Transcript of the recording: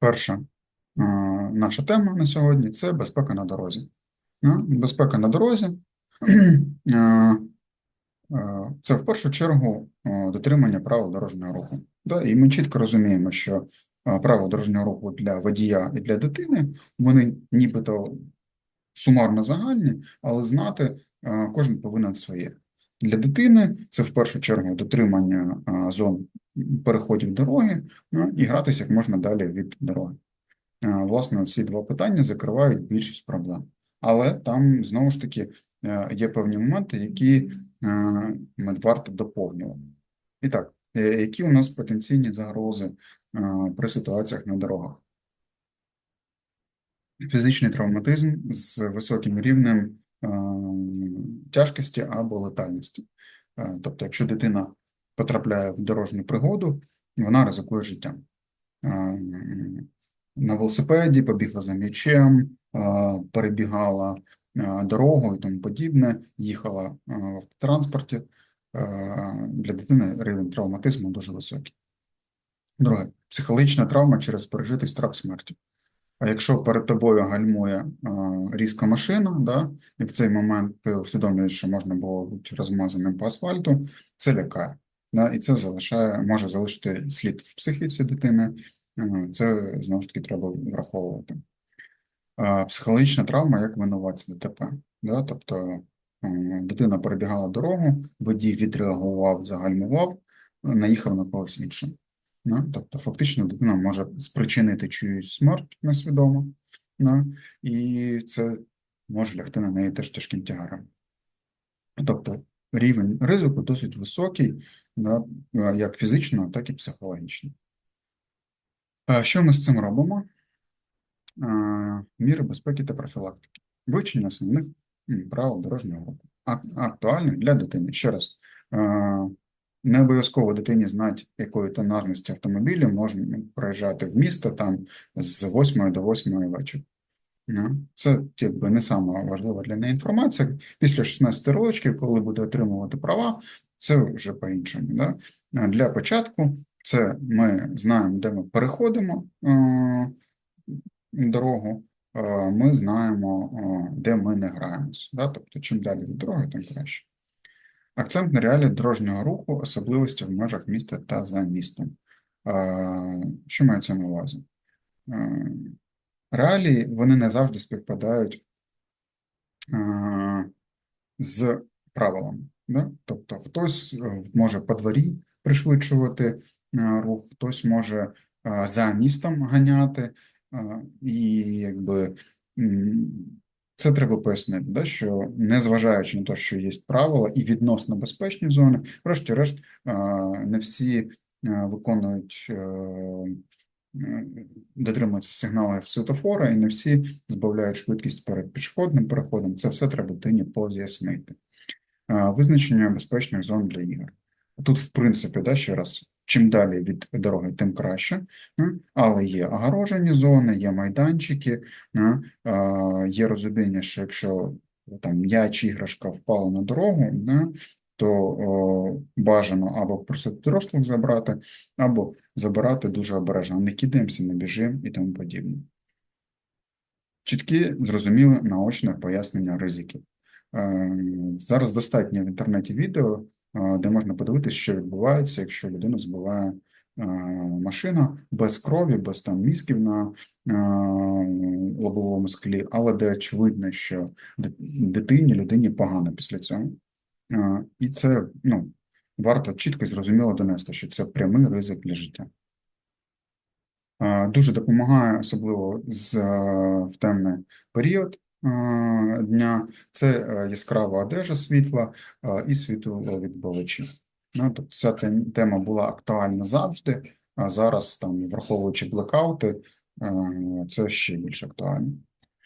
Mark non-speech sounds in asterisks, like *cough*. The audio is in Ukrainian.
Перша е, наша тема на сьогодні це безпека на дорозі. Ну, Безпека на дорозі *clears throat* е, е, це в першу чергу дотримання правил дорожнього руху. І ми чітко розуміємо, що правила дорожнього руху для водія і для дитини вони нібито сумарно загальні, але знати кожен повинен своє. Для дитини це в першу чергу дотримання зон переходів дороги ну, і гратися як можна далі від дороги. Е, Власне, ці два питання закривають більшість проблем. Але там знову ж таки е, є певні моменти, які е, варто доповнювати. І так, які у нас потенційні загрози при ситуаціях на дорогах? Фізичний травматизм з високим рівнем тяжкості або летальності. Тобто, якщо дитина потрапляє в дорожню пригоду, вона ризикує життям. Е, На велосипеді побігла за м'ячем, е, перебігала е, дорогу і тому подібне, їхала в автотранспорті. Для дитини рівень травматизму дуже високий. Друге, психологічна травма через пережитий страх смерті. А якщо перед тобою гальмує різка машина, да, і в цей момент ти усвідомлюєш, що можна було бути розмазаним по асфальту, це лякає. Да, і це залишає, може залишити слід в психіці дитини. Е, Це знову ж таки треба враховувати. Е, Психологічна травма як винуватця ДТП. Да, тобто е, дитина перебігала дорогу, водій відреагував, загальмував, наїхав на когось іншим. Ну, тобто, фактично, дитина може спричинити чиюсь смерть несвідомо, ну, і це може лягти на неї теж тяжким тягарем. Тобто, рівень ризику досить високий, да, е, як фізично, так і психологічно. Е, Що ми з цим робимо? Е, Міри безпеки та профілактики. Вивчення основних правил дорожнього руху. Ак- Актуальних для дитини. Ще раз, не обов'язково дитині знати, якої тонажності автомобілі можна проїжджати в місто там з 8 до 8 вечора. Ну, Це якби не сама важлива для неї інформація. Після 16 років, коли буде отримувати права, це вже по-іншому. Да? Для початку це ми знаємо, де ми переходимо е, дорогу, е, ми знаємо, е, де ми не граємося. Да? Тобто, чим далі від дороги, тим краще. Акцент на реалії дорожнього руху, особливості в межах міста та за містом. Е, Що мається на увазі? Реалії вони не завжди співпадають з правилами. Да? Тобто хтось е, може по дворі пришвидшувати е, рух, хтось може е, за містом ганяти, і якби це треба пояснити, да? що незважаючи на те, що є правила і відносно безпечні зони, врешті-решт не всі виконують. Е, е, дотримуються сигналів світофора, і не всі збавляють швидкість перед пішохідним переходом. Це все треба дитині пояснити. Визначення безпечних зон для ігор. Тут, в принципі, да, ще раз, чим далі від дороги, тим краще. Але є огорожені зони, є майданчики, є розуміння, що якщо там м'яч, іграшка впала на дорогу, то о, бажано або просити дорослих забрати, або забирати дуже обережно. Не кидаємося, не біжимо і тому подібне. Чіткі, зрозуміле, наочне пояснення ризиків. Е, Зараз достатньо в інтернеті відео, е, де можна подивитися, що відбувається, якщо людину збиває е, машина без крові, без там мізків на е, лобовому склі, але де очевидно, що дитині, людині погано після цього. Е, І це ну, варто чітко зрозуміло донести, що це прямий ризик для життя. Е, Дуже допомагає, особливо з, е, в темний період дня, це яскрава одежа світла і світловідбивачі. Тобто ця тема була актуальна завжди, а зараз, там, враховуючи блекаути, це ще більш актуально.